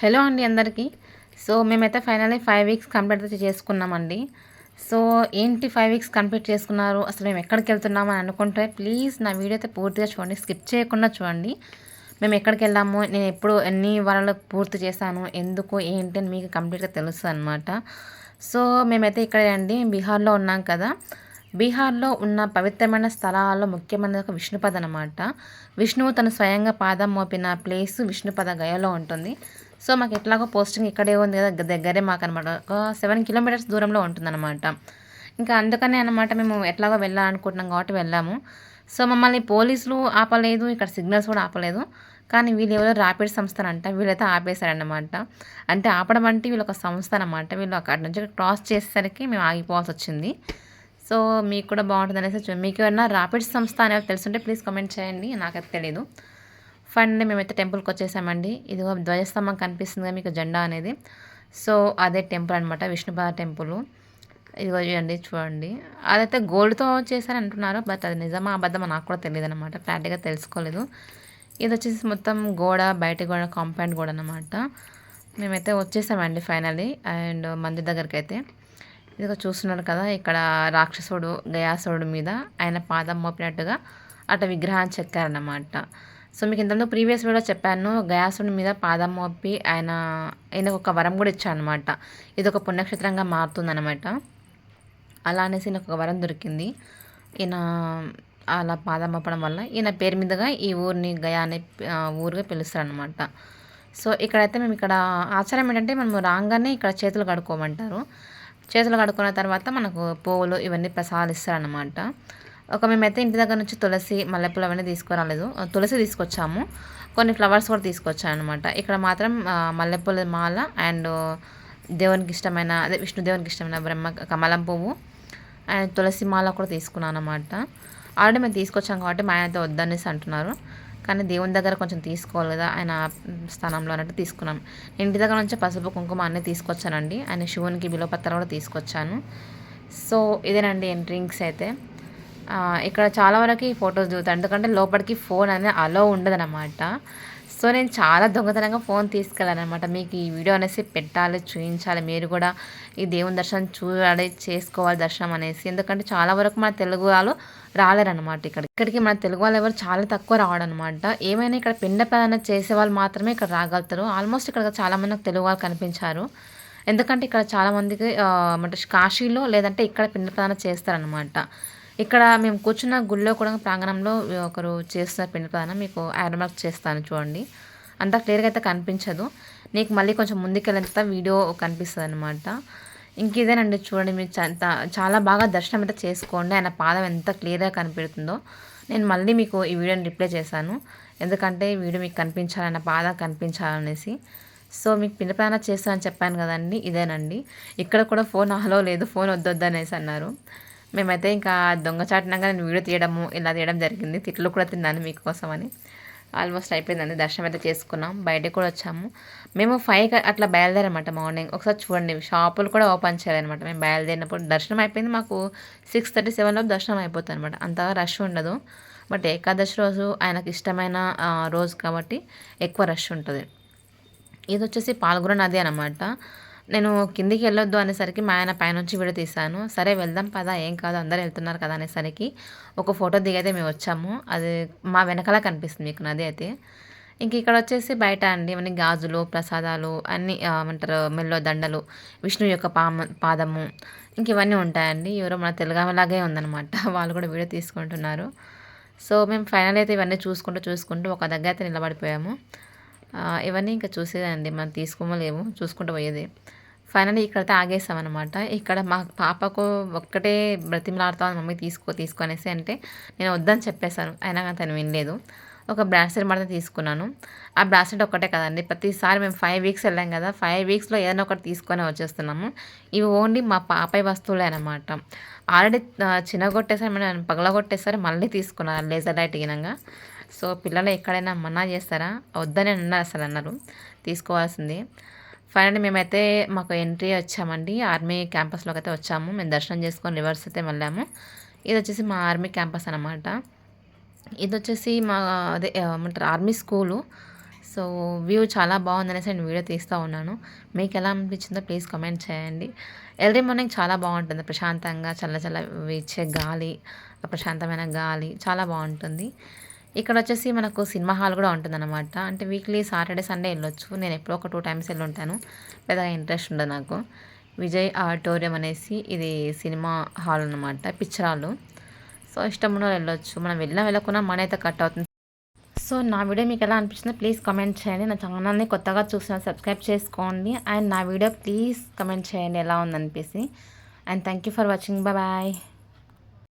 Hello అండి అందరికీ. So మేమైతే ఫైనల్లీ ఫైవ్ వీక్స్ కంప్లీట్ అయితే చేసుకున్నామండి. సో ఏంటి ఫైవ్ వీక్స్ కంప్లీట్ చేసుకున్నారు? అసలు మేము ఎక్కడికి వెళ్తున్నాము అని అనుకుంటే ప్లీజ్ నా వీడియో అయితే పూర్తిగా చూడండి. స్కిప్ చేయకుండా చూడండి. మేము ఎక్కడికి వెళ్ళాము నేను ఎప్పుడు ఎన్ని వారాలు పూర్తి చేశాను? ఎందుకు? ఏంటి అని మీకు కంప్లీట్గా తెలుస్తుంది అనమాట సో మేమైతే ఇక్కడ అండి. బీహార్లో ఉన్నాం కదా. బీహార్లో ఉన్న పవిత్రమైన స్థలాల్లో ముఖ్యమైన ఒక విష్ణుపద అనమాట విష్ణువు తన స్వయంగా పాదం మోపిన ప్లేస్ విష్ణుపద గయలో ఉంటుంది. సో మాకు ఎట్లాగో పోస్టింగ్ ఇక్కడే ఉంది కదా దగ్గరే మాకు అనమాట ఒక సెవెన్ కిలోమీటర్స్ దూరంలో ఉంటుందన్నమాట. ఇంకా అందుకనే అనమాట మేము ఎట్లాగో వెళ్ళాలనుకుంటున్నాం కాబట్టి వెళ్ళాము. సో మమ్మల్ని పోలీసులు ఆపలేదు ఇక్కడ సిగ్నల్స్ కూడా ఆపలేదు. కానీ వీళ్ళు ఎవరో ర్యాపిడ్ సంస్థ అంట వీళ్ళైతే ఆపేశారన్నమాట. అంటే ఆపడం అంటే వీళ్ళు ఒక సంస్థ అనమాట వీళ్ళు అక్కడి నుంచి క్రాస్ చేసేసరికి మేము ఆగిపోవాల్సి వచ్చింది. సో మీకు కూడా బాగుంటుంది అనేసి మీకు ఏమన్నా ర్యాపిడ్ సంస్థ అనేది తెలుసుంటే ప్లీజ్ కామెంట్ చేయండి. నాకైతే తెలీదు. ఫైనల్లీ మేమైతే టెంపుల్కి వచ్చేసామండి. ఇదిగో ధ్వజస్తంభం కనిపిస్తుంది మీకు జెండా అనేది. సో అదే టెంపుల్ అనమాట విష్ణుపాద టెంపుల్. ఇదిగో చూడండి చూడండి. అదైతే గోల్డ్తో చేశారని అంటున్నారు. బట్ అది నిజమా అబద్ధమా నాకు కూడా తెలియదు అనమాట ఫ్లాట్గా తెలుసుకోలేదు. ఇది వచ్చేసి మొత్తం గోడ బయట గోడ కాంపౌండ్ గోడ అనమాట మేమైతే వచ్చేసామండి ఫైనలీ అండ్ మందిర్ దగ్గరికి అయితే ఇదిగో చూస్తున్నారు కదా ఇక్కడ రాక్షసుడు గయాసుడు మీద ఆయన పాదం మోపినట్టుగా అటు విగ్రహాన్ని చెక్కారన్నమాట. సో మీకు ఇంతకుముందు ప్రీవియస్ వీడియో చెప్పాను గయాసుని మీద పాదం మోపి ఆయన ఈయనకు ఒక వరం కూడా ఇచ్చాను అనమాట ఇది ఒక పుణ్యక్షేత్రంగా మారుతుందనమాట. అలా అనేసి నాకు ఒక వరం దొరికింది. ఈయన అలా పాదం మోపడం వల్ల ఈయన పేరు మీదుగా ఈ ఊరిని గయా అనే ఊరుగా పిలుస్తారనమాట. సో ఇక్కడైతే మేము ఇక్కడ ఆచారం ఏంటంటే మనము రాగానే ఇక్కడ చేతులు కడుక్కోమంటారు. చేతులు కడుక్కున్న తర్వాత మనకు పువ్వులు ఇవన్నీ ప్రసాదిస్తారనమాట ఒక మేమైతే ఇంటి దగ్గర నుంచి తులసి మల్లెపూలు అవన్నీ తీసుకురాలేదు. తులసి తీసుకొచ్చాము. కొన్ని ఫ్లవర్స్ కూడా తీసుకొచ్చాను అనమాట ఇక్కడ మాత్రం మల్లెపూల మాల అండ్ దేవునికి ఇష్టమైన అదే విష్ణుదేవునికి ఇష్టమైన బ్రహ్మ కమలం పువ్వు అండ్ తులసి మాల కూడా తీసుకున్నాను అనమాట ఆల్రెడీ మేము తీసుకొచ్చాం కాబట్టి మా ఆయనతో వద్దనేసి అంటున్నారు. కానీ దేవుని దగ్గర కొంచెం తీసుకోవాలి కదా ఆయన స్థానంలో అన్నట్టు తీసుకున్నాం. ఇంటి దగ్గర నుంచి పసుపు కుంకుమ అన్నీ తీసుకొచ్చానండి. ఆయన శివునికి బిలోపత్ర కూడా తీసుకొచ్చాను. సో ఇదేనండి ఎంట్రింగ్స్ అయితే. ఇక్కడ చాలా వరకు ఈ ఫొటోస్ దిగుతాను ఎందుకంటే లోపలికి ఫోన్ అనేది అలో ఉండదన్నమాట. సో నేను చాలా దొంగతనంగా ఫోన్ తీసుకెళ్ళాను అనమాట మీకు ఈ వీడియో అనేసి పెట్టాలి చూపించాలి మీరు కూడా ఈ దేవుని దర్శనం చూడాలి చేసుకోవాలి దర్శనం అనేసి. ఎందుకంటే చాలా వరకు మన తెలుగు వాళ్ళు రాలేరనమాట ఇక్కడ ఇక్కడికి మన తెలుగు వాళ్ళు ఎవరు చాలా తక్కువ రావడం అనమాట ఏమైనా ఇక్కడ పిండ ప్రదానం చేసే వాళ్ళు మాత్రమే ఇక్కడ రాగలుగుతారు. ఆల్మోస్ట్ ఇక్కడ చాలామంది తెలుగు వాళ్ళు కనిపించారు. ఎందుకంటే ఇక్కడ చాలామందికి అంటే కాశీలో లేదంటే ఇక్కడ పిండ ప్రదానం చేస్తారనమాట ఇక్కడ మేము కూర్చున్న గుళ్ళో కూడా ప్రాంగణంలో ఒకరు చేస్తున్న పిండి ప్రధానం మీకు యాడ్ మార్క్ చేస్తాను చూడండి. అంత క్లియర్గా అయితే కనిపించదు. నీకు మళ్ళీ కొంచెం ముందుకెళ్ళేంత వీడియో కనిపిస్తుంది అనమాట ఇంక ఇదేనండి చూడండి మీరు చాలా బాగా దర్శనం అయితే చేసుకోండి. ఆయన పాదం ఎంత క్లియర్గా కనిపెడుతుందో. నేను మళ్ళీ మీకు ఈ వీడియోని రిప్లై చేశాను. ఎందుకంటే ఈ వీడియో మీకు కనిపించాలన్న పాదం కనిపించాలనేసి. సో మీకు పిండి ప్రయాణం చేస్తానని చెప్పాను కదండి ఇదేనండి. ఇక్కడ కూడా ఫోన్ ఆలో లేదు ఫోన్ వద్దొద్దు అనేసి అన్నారు. మేమైతే ఇంకా దొంగచాటునంగా నేను వీడియో తీయడము ఇలా తీయడం జరిగింది. తిట్లు కూడా తిన్నాను మీకోసం అని ఆల్మోస్ట్ అయిపోయిందండి. దర్శనం అయితే చేసుకున్నాం. బయటకు కూడా వచ్చాము. మేము ఫైవ్ అట్లా బయలుదేరమాట మార్నింగ్ ఒకసారి చూడండి షాపులు కూడా ఓపెన్ చేయాలన్నమాట మేము బయలుదేరినప్పుడు దర్శనం అయిపోయింది. మాకు సిక్స్ థర్టీ సెవెన్లో దర్శనం అయిపోతుంది అనమాట అంతగా రష్ ఉండదు. బట్ ఏకాదశి రోజు ఆయనకు ఇష్టమైన రోజు కాబట్టి ఎక్కువ రష్ ఉంటుంది. ఇది వచ్చేసి పాల్గొన నది అనమాట నేను కిందికి వెళ్ళొద్దు అనేసరికి మా ఆయన పైనుంచి వీడియో తీశాను. సరే వెళ్దాం పదా ఏం కాదు అందరు వెళ్తున్నారు కదా అనేసరికి ఒక ఫోటో దిగైతే మేము వచ్చాము. అది మా వెనకాల కనిపిస్తుంది మీకు నది అయితే. ఇంక ఇక్కడ వచ్చేసి బయట అండి మన గాజులు ప్రసాదాలు అన్నీ ఏమంటారు మెల్లో దండలు విష్ణు యొక్క పామ పాదము ఇంక ఇవన్నీ ఉంటాయండి. ఎవరో మన తెలుగులాగే ఉందన్నమాట. వాళ్ళు కూడా వీడియో తీసుకుంటున్నారు. సో మేము ఫైనల్ అయితే ఇవన్నీ చూసుకుంటూ చూసుకుంటూ ఒక దగ్గర అయితే నిలబడిపోయాము. ఇవన్నీ ఇంకా చూసేదండి మనం తీసుకోమలేము చూసుకుంటూ పోయేది. ఫైనల్ ఇక్కడ ఆగేసాం అనమాట ఇక్కడ మా పాపకు ఒక్కటే బ్రతిమలాడుతాం మమ్మీ తీసుకో తీసుకొనేసి అంటే నేను వద్దని చెప్పేశాను. అయినా కానీ తను వినలేదు. ఒక బ్రాస్లెట్ మాత్రం తీసుకున్నాను. ఆ బ్రాస్లెట్ ఒక్కటే కదండి. ప్రతిసారి మేము ఫైవ్ వీక్స్ వెళ్ళాం కదా ఫైవ్ వీక్స్లో ఏదైనా ఒకటి తీసుకొని వచ్చేస్తున్నాము. ఇవి ఓన్లీ మా పాపయ్య వస్తువులే అనమాట ఆల్రెడీ చిన్నగొట్టేసారి మనం పగలగొట్టేసరి మళ్ళీ తీసుకున్నారు లేజర్ లైట్ గినంగా సో పిల్లలు ఎక్కడైనా మన్నా చేస్తారా? వద్దని అన్నారు అసలు అన్నారు. తీసుకోవాల్సింది. ఫైనల్ మేమైతే మాకు ఎంట్రీ వచ్చామండి. ఆర్మీ క్యాంపస్లోకి అయితే వచ్చాము. మేము దర్శనం చేసుకొని రివర్స్ అయితే వెళ్ళాము. ఇది వచ్చేసి మా ఆర్మీ క్యాంపస్ అనమాట ఇది వచ్చేసి మా అదే ఏమంటారు ఆర్మీ స్కూలు. సో వ్యూ చాలా బాగుందనేసి నేను వీడియో తీస్తూ ఉన్నాను. మీకు ఎలా అనిపించిందో ప్లీజ్ కమెంట్ చేయండి. ఎర్లీ మార్నింగ్ చాలా బాగుంటుంది. ప్రశాంతంగా చల్ల చల్ల వీచే గాలి ప్రశాంతమైన గాలి చాలా బాగుంటుంది. ఇక్కడ వచ్చేసి మనకు సినిమా హాల్ కూడా ఉంటుందన్నమాట. అంటే వీక్లీ సాటర్డే సండే వెళ్ళొచ్చు. నేను ఎప్పుడో ఒక టూ టైమ్స్ వెళ్ళి ఉంటాను పెద్దగా ఇంట్రెస్ట్ ఉండదు నాకు. విజయ్ ఆడిటోరియం అనేసి ఇది సినిమా హాల్ అనమాట పిక్చర్ హాల్. సో ఇష్టం ఉన్న వెళ్ళొచ్చు. మనం వెళ్ళినా వెళ్ళకున్నా మనీ అయితే కట్ అవుతుంది. సో నా వీడియో మీకు ఎలా అనిపించిందో ప్లీజ్ కమెంట్ చేయండి. నా ఛానల్ని కొత్తగా చూసిన సబ్స్క్రైబ్ చేసుకోండి. అండ్ నా వీడియో ప్లీజ్ కమెంట్ చేయండి. ఎలా ఉందనిపిసి. And thank you for watching bye